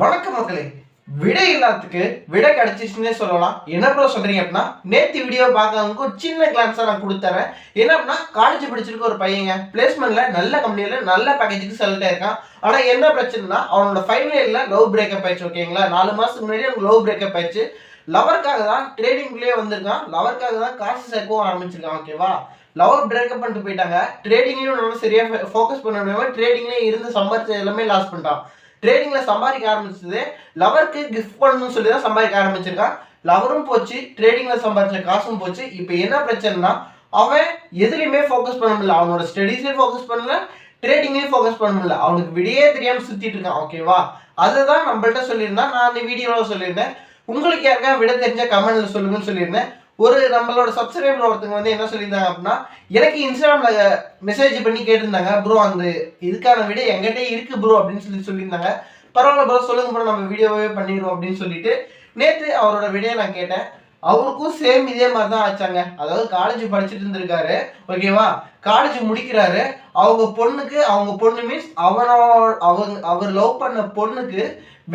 வணக்கம் மக்களே. விடை இல்லாததுக்கு விடை கிடைச்சிச்சுன்னே சொல்லலாம். என்ன ப்ரோ சொல்றீங்க அப்படின்னா நேத்து வீடியோ பார்க்கறவங்க ஒரு சின்ன கிளான்ஸா நான் கொடுத்துறேன். என்ன அப்படின்னா காலேஜ் படிச்சிருக்க ஒரு பையங்க. பிளேஸ்மெண்ட்ல நல்ல கம்பெனியில் நல்ல பேக்கேஜுக்கு செலக்ட் ஆயிருக்கான். ஆனா என்ன பிரச்சனைனா அவனோட ஃபைனல் இயர்ல லவ் பிரேக்கப் ஆயிடுச்சு ஓகேங்களா நாலு மாசத்துக்கு முன்னாடி அவனுக்கு லவ் பிரேக்கப் ஆயிடுச்சு. லவருக்காக தான் ட்ரேடிங்லேயே வந்திருக்கான். லவருக்காக தான் காசு சேர்க்கவும் ஆரம்பிச்சிருக்கான் ஓகேவா லவர் பிரேக்கப் பண்ணிட்டு போயிட்டாங்க. ட்ரேடிங்லேயும் நல்லா சரியாக ஃபோக்கஸ் பண்ண முடியாமல் ட்ரேடிங்லேயே இருந்து சம்பாதிச்ச எல்லாமே லாஸ் பண்ணிட்டான். ட்ரேடிங்கில் சம்பாதிக்க ஆரம்பிச்சது. லவருக்கு கிஃப்ட் பண்ணணும்னு சொல்லி தான் சம்பாதிக்க ஆரம்பிச்சிருக்கான். லவரும் போச்சு ட்ரேடிங்கில் சம்பாதிச்ச காசும் போச்சு. இப்போ என்ன பிரச்சனைனா அவன் எதுலேயுமே ஃபோக்கஸ் பண்ண முடியல. அவனோட ஸ்டடீஸ்லேயும் ஃபோக்கஸ் பண்ணல ட்ரேடிங்லேயும் ஃபோக்கஸ் பண்ண முடியல. அவனுக்கு விடியே தெரியாமல் சுற்றிட்டு இருக்கான். ஓகேவா அதுதான் நம்மள்கிட்ட சொல்லியிருந்தான். நான் அந்த வீடியோவில் சொல்லியிருந்தேன். உங்களுக்கு யாருக்கா விட தெரிஞ்ச கமெண்ட்ல சொல்லுங்கன்னு சொல்லியிருந்தேன். ஒரு நம்மளோட சப்ஸ்கிரைபர் ஒருத்தங்க வந்து என்ன சொல்லியிருந்தாங்க அப்படின்னா எனக்கு இன்ஸ்டாகிராம்ல மெசேஜ் பண்ணி கேட்டிருந்தாங்க ப்ரோ அந்த இதுக்கான வீடியோ எங்கிட்டே இருக்கு ப்ரோ அப்படின்னு சொல்லி சொல்லியிருந்தாங்க. பரவாயில்ல ப்ரோ சொல்லுங்க ப்ரோ நம்ம வீடியோவே பண்ணிடுவோம் அப்படின்னு சொல்லிட்டு நேற்று அவரோட விடையை நான் கேட்டேன். அவருக்கும் சேம் இதே மாதிரி தான் ஆச்சாங்க. அதாவது காலேஜ் படிச்சுட்டு இருந்திருக்காரு. ஓகேவா காலேஜ் முடிக்கிறாரு. அவங்க பொண்ணுக்கு அவங்க பொண்ணு மீன்ஸ் அவனோட அவங்க அவர் லவ் பண்ண பொண்ணுக்கு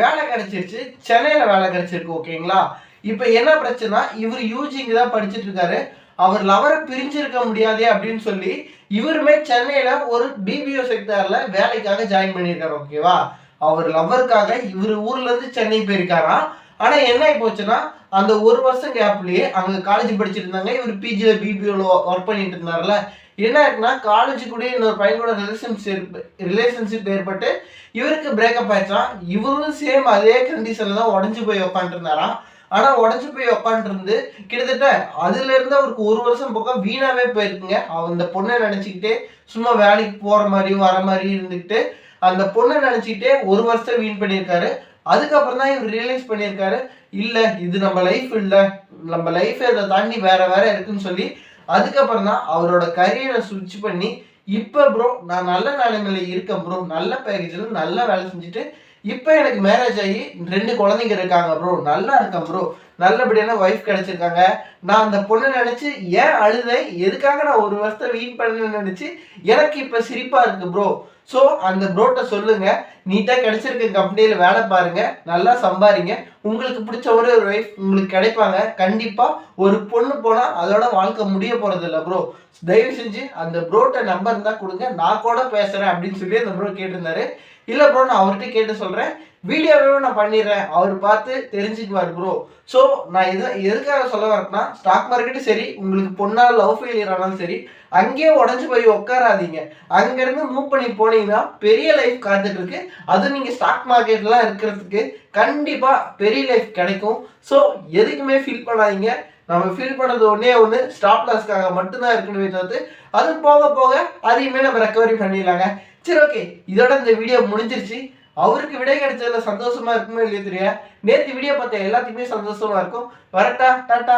வேலை கிடைச்சிருச்சு. சென்னையில் வேலை கிடைச்சிருக்கு ஓகேங்களா இப்போ என்ன பிரச்சனை இவர் யூஜிங்க தான் படிச்சுட்டு இருக்காரு அவர் லவரை பிரிஞ்சிருக்க முடியாதே அப்படின்னு சொல்லி இவருமே சென்னையில ஒரு பிபிஓ செக்டாரில் வேலைக்காக ஜாயின் பண்ணியிருக்காரு ஓகேவா அவர் லவருக்காக இவர் ஊர்ல இருந்து சென்னை போயிருக்காராம் ஆனா என்ன போச்சுன்னா அந்த ஒரு வருஷம் கேப்லயே அங்க காலேஜ் படிச்சிட்டு இருந்தாங்க. இவர் பிஜில பிபிஓல ஒர்க் பண்ணிட்டு இருந்தார்ல என்ன ஆயிருக்குன்னா காலேஜ் கூட இன்னொரு பையன் கூட ரிலேஷன்ஷிப் ரிலேஷன்ஷிப் ஏற்பட்டு இவருக்கு பிரேக்கப் ஆயிடுச்சான் இவரும் சேம் அதே கண்டிஷன்ல தான் உடஞ்சு போய் உட்காந்துருந்தாராம் ஆனா உடஞ்சு போய் உட்காந்துருந்து கிட்டத்தட்ட அதுல இருந்து அவருக்கு ஒரு வருஷம் பக்கம் வீணாவே போயிருக்குங்க. அந்த பொண்ணை நினைச்சுக்கிட்டே சும்மா வேலைக்கு போற மாதிரி வர மாதிரி இருந்துக்கிட்டு அந்த பொண்ணை நினைச்சுக்கிட்டே ஒரு வருஷம் வீண் பண்ணியிருக்காரு. அதுக்கப்புறம் தான் இவர் ரியலைஸ் பண்ணியிருக்காரு. இல்ல இது நம்ம லைஃப் இல்ல. நம்ம லைஃப் இதை தாண்டி வேற வேற இருக்குன்னு சொல்லி அதுக்கப்புறம் தான் அவரோட கரியரை சுவிட்ச் பண்ணி இப்ப ப்ரோ நான் நல்ல நிலைமையில இருக்கேன் ப்ரோ நல்ல பேக்கேஜ்ல நல்ல வேலை செஞ்சுட்டு இப்போ எனக்கு மேரேஜ் ஆகி ரெண்டு குழந்தைங்க இருக்காங்க ப்ரோ நல்லா இருக்கேன் ப்ரோ நல்லபடியான ஒய்ஃப் கிடைச்சிருக்காங்க. நான் அந்த பொண்ணை நினச்சி ஏன் அழுதேன்? எதுக்காக நான் ஒரு வருஷத்தை வீண் பண்ணணும்னு நினச்சி எனக்கு இப்போ சிரிப்பாக இருக்குது ப்ரோ ஸோ அந்த ப்ரோட்ட சொல்லுங்க. நீட்டாக கிடைச்சிருக்க கம்பெனியில் வேலை பாருங்க. நல்லா சம்பாரிங்க. உங்களுக்கு பிடிச்ச ஒரே ஒரு ஒய்ஃப் உங்களுக்கு கிடைப்பாங்க. கண்டிப்பாக ஒரு பொண்ணு போனால் அதோட வாழ்க்கை முடிய போகிறதில்ல இல்லை ப்ரோ தயவு செஞ்சு அந்த ப்ரோட்ட நம்பர் இருந்தால் கொடுங்க. நான் கூட பேசுகிறேன் அப்படின்னு சொல்லி அந்த ப்ரோ கேட்டிருந்தாரு. இல்லை ப்ரோ நான் அவர்கிட்ட கேட்டு சொல்கிறேன் வீடியோவே நான் பண்ணிடுறேன். அவர் பார்த்து தெரிஞ்சுக்குவார் ப்ரோ ஸோ நான் எது எதுக்காக சொல்ல வரேன்னா ஸ்டாக் மார்க்கெட்டும் சரி உங்களுக்கு பொண்ணா லவ் ஃபெயிலியர் ஆனாலும் சரி அங்கேயே உடஞ்சி போய் உட்காராதீங்க அங்கேருந்து மூவ் பண்ணி போனீங்கன்னா பெரிய லைஃப் காத்துட்ருக்கு. அது அதுவும் நீங்கள் ஸ்டாக் மார்க்கெட்லாம் இருக்கிறதுக்கு கண்டிப்பாக பெரிய லைஃப் கிடைக்கும். ஸோ எதுக்குமே ஃபீல் பண்ணாதீங்க. நம்ம ஃபீல் பண்ணது ஒன்றே ஒன்று ஸ்டாப் லாஸ்க்காக மட்டும்தான் இருக்குன்னு தவிர்த்து அது போக போக அதையுமே நம்ம ரெக்கவரி பண்ணிடலாங்க. சரி ஓகே இதோட இந்த வீடியோ முடிஞ்சிருச்சு. அவருக்கு விடை கிடைச்சதுல சந்தோஷமா இருக்குமோ இல்லையோ தெரியாது. நேற்று வீடியோ பார்த்த எல்லாத்துக்குமே சந்தோஷமா இருக்கும். வரட்டா டாட்டா